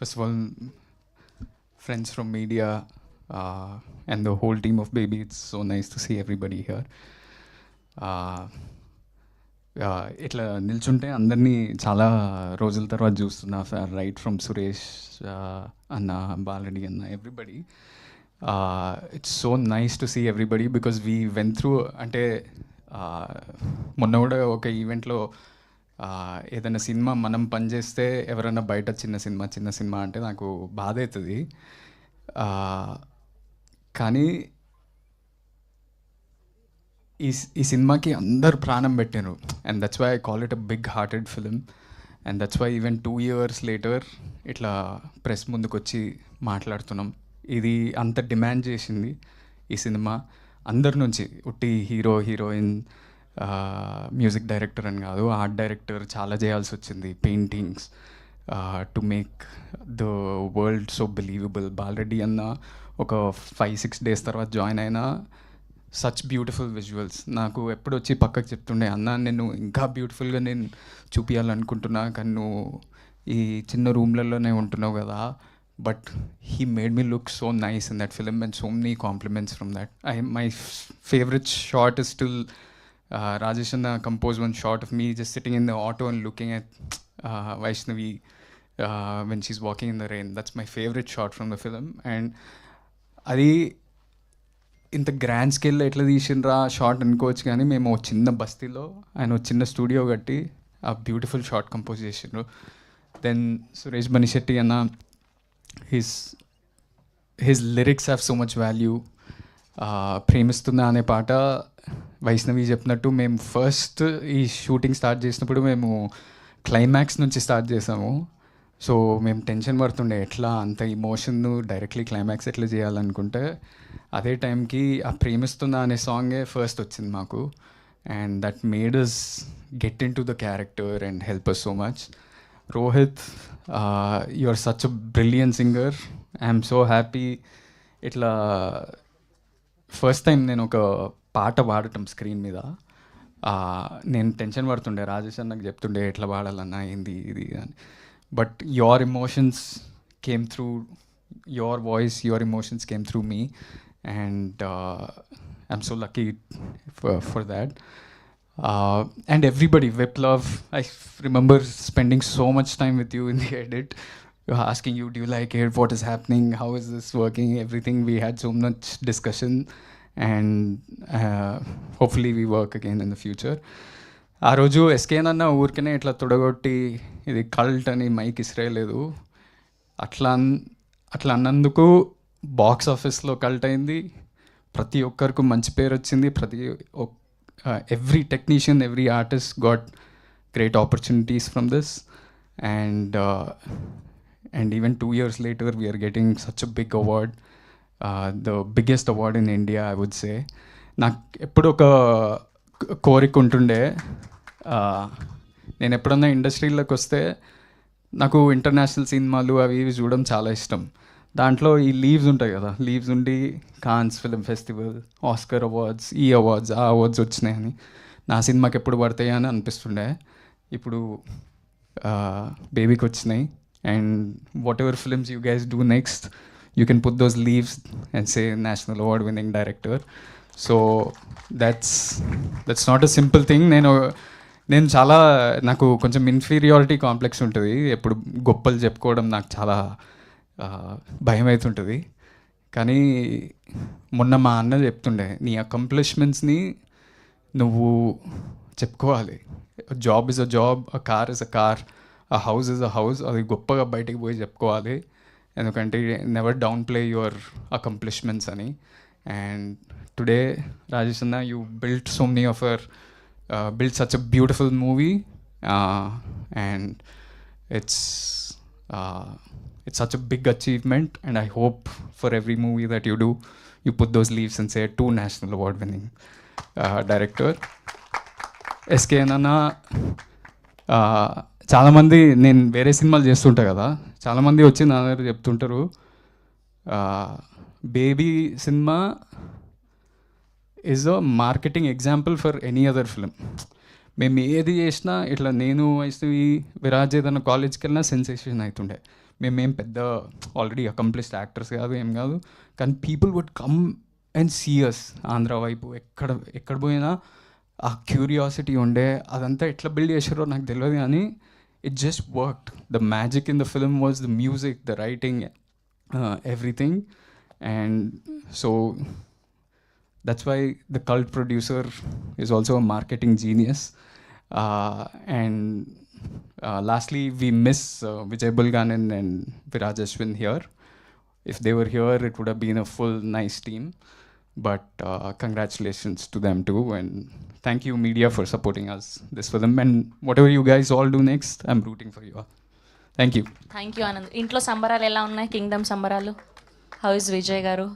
First of all friends from media and the whole team of Baby it's so nice to see everybody here ఇట్లా నిల్చుంటే అందరినీ చాలా రోజుల తర్వాత చూస్తున్నా ఫర్ రైట్ ఫ్రమ్ సురేష్ అన్న బాలడి అన్న everybody it's so nice to see everybody because we went through అంటే uh, మొన్న కూడా ఒక ఈవెంట్లో ఏదైనా సినిమా మనం పనిచేస్తే ఎవరైనా బయట చిన్న సినిమా చిన్న సినిమా అంటే నాకు బాధ అవుతుంది. కానీ ఈ ఈ సినిమాకి అందరు ప్రాణం పెట్టారు and that's why I call it a big hearted film and that's why even two years later ఇట్లా ప్రెస్ ముందుకు వచ్చి మాట్లాడుతున్నాం. ఇది అంత డిమాండ్ చేసింది ఈ సినిమా. అందరి నుంచి ఉట్టి హీరో హీరోయిన్ మ్యూజిక్ డైరెక్టర్ అని కాదు ఆర్ట్ డైరెక్టర్ చాలా చేయాల్సి వచ్చింది. Paintings to make the world so believable Balareddy అన్న ఒక ఫైవ్ సిక్స్ డేస్ తర్వాత జాయిన్ అయినా సచ్ బ్యూటిఫుల్ విజువల్స్ నాకు ఎప్పుడు వచ్చి పక్కకు చెప్తుండే అన్న నేను ఇంకా బ్యూటిఫుల్గా నేను చూపించాలనుకుంటున్నా కానీ నువ్వు ఈ చిన్న రూమ్లలోనే ఉంటున్నావు కదా. But he made me look so nice in that film and so many compliments from that I my favourite shot is still Rajesh అన్న compose one shot of me just sitting in the auto and looking at Vaishnavi when she's walking in the rain that's my favourite shot from the film and అది ఇంత grand స్కేల్లో ఎట్లా తీసినరా short అనుకోవచ్చు కానీ మేము ఓ చిన్న బస్తీలో ఆయన ఒక చిన్న స్టూడియో కట్టి ఆ బ్యూటిఫుల్ షార్ట్ కంపోజ్ చేసిండ్రు. దెన్ సురేష్ బనిశెట్టి అన్న his his lyrics have so much value ప్రేమిస్తున్నా అనే పాట వైష్ణవి చెప్పినట్టు మేము ఫస్ట్ ఈ షూటింగ్ స్టార్ట్ చేసినప్పుడు మేము క్లైమాక్స్ నుంచి స్టార్ట్ చేసాము. సో మేము టెన్షన్ పడుతుండే ఎట్లా అంత ఇమోషన్ డైరెక్ట్లీ క్లైమాక్స్ ఎట్లా చేయాలనుకుంటే అదే టైంకి ఆ ప్రేమిస్తుందా అనే సాంగే ఫస్ట్ వచ్చింది మాకు. And that made us get into the character and help us so much Rohit you are such a brilliant singer I'm so happy ఇట్లా ఫస్ట్ టైం నేను ఒక పాట పాడటం స్క్రీన్ మీద నేను టెన్షన్ పడుతుండే రాజేష్ అన్నకు చెప్తుండే ఎట్లా పాడాలన్నా ఏంది ఇది అని but your emotions came through your voice your emotions came through me and I'm so lucky for that and everybody Viplav I remember spending so much time with you in the edit asking you, do you like it? What is happening? How is this working? Everything. We had so much discussion, and hopefully we work again in the future ఆ రోజు ఎస్కేన్ అన్న ఊరికనే ఇట్లా తొడగొట్టి ఇది cult అని mic ఇసిరేయలేదు. అట్లా అట్లా అన్నందుకు బాక్స్ ఆఫీస్లో కల్ట్ అయింది. ప్రతి ఒక్కరికి మంచి పేరు వచ్చింది. ప్రతి every technician every artist got great opportunities from this and and even two years later we are getting such a big award the biggest award in India I would say నాకు ఎప్పుడు ఒక కోరిక ఉంటుండే. Uh, నేను ఎప్పుడన్నా ఇండస్ట్రీలోకి వస్తే నాకు ఇంటర్నేషనల్ సినిమాలు అవి ఇవి చూడడం చాలా ఇష్టం. దాంట్లో ఈ లీవ్స్ ఉంటాయి కదా. లీవ్స్ ఉండి Cannes film festival Oscar awards ఈ అవార్డ్స్ ఆ అవార్డ్స్ వచ్చినాయని. నా సినిమాకి ఎప్పుడు పడతాయి అని అనిపిస్తుండే. ఇప్పుడు uh, బేబీకి వచ్చినాయి. And whatever films you guys do next you can put those leaves and say national award winning director so that's that's not a simple thing నేను నేను చాలా నాకు కొంచెం ఇన్ఫీరియారిటీ కాంప్లెక్స్ ఉంటుంది. ఎప్పుడు గొప్పలు చెప్పుకోవడం నాకు చాలా భయం అవుతుంటుంది కానీ మొన్న మా అన్న చెప్తుండే నీ అకంప్లిష్మెంట్స్ని నువ్వు చెప్పుకోవాలి. Job is a job a car is a car a house is a house అది గొప్పగా బయటికి పోయి చెప్పుకోవాలి. ఎందుకంటే never downplay your accomplishments అని అండ్ టుడే రాజేష్ అన్న you built so many of your built such a beautiful movie and it's it's such a big achievement and i hope for every movie that you do you put those leaves and say two national award winning uh, director SK అన్న చాలామంది నేను వేరే సినిమాలు చేస్తుంటా కదా చాలామంది వచ్చి నా దగ్గర చెప్తుంటారు Baby cinema is a marketing example for any other film మేము ఏది చేసినా ఇట్లా నేను వైష్ణవి విరాజ్ ఏదైనా కాలేజ్కి వెళ్ళినా సెన్సేషన్ అవుతుండే. మేమేం పెద్ద ఆల్రెడీ అకంప్లిస్డ్ యాక్టర్స్ కాదు ఏం కాదు. కానీ people would come and see us Andhra వైపు. ఎక్కడ ఎక్కడ పోయినా ఆ క్యూరియాసిటీ ఉండే. అదంతా ఎట్లా బిల్డ్ చేసారో నాకు తెలియదు కానీ it just worked. The magic in the film was the music, the writing, uh, everything, and so that's why the cult producer is also a marketing genius. Uh, and uh, lastly, we miss uh, Vijay Bulganin and Viraj Ashwin here. If they were here, it would have been a full nice team. But uh, congratulations to them too, and thank you media for supporting us this film and whatever you guys all do next i'm rooting for you all thank you thank you Anand ఇంట్లో సంబరాలు ఎలా ఉన్నాయి Kingdom సంబరాలు how is Vijay గారు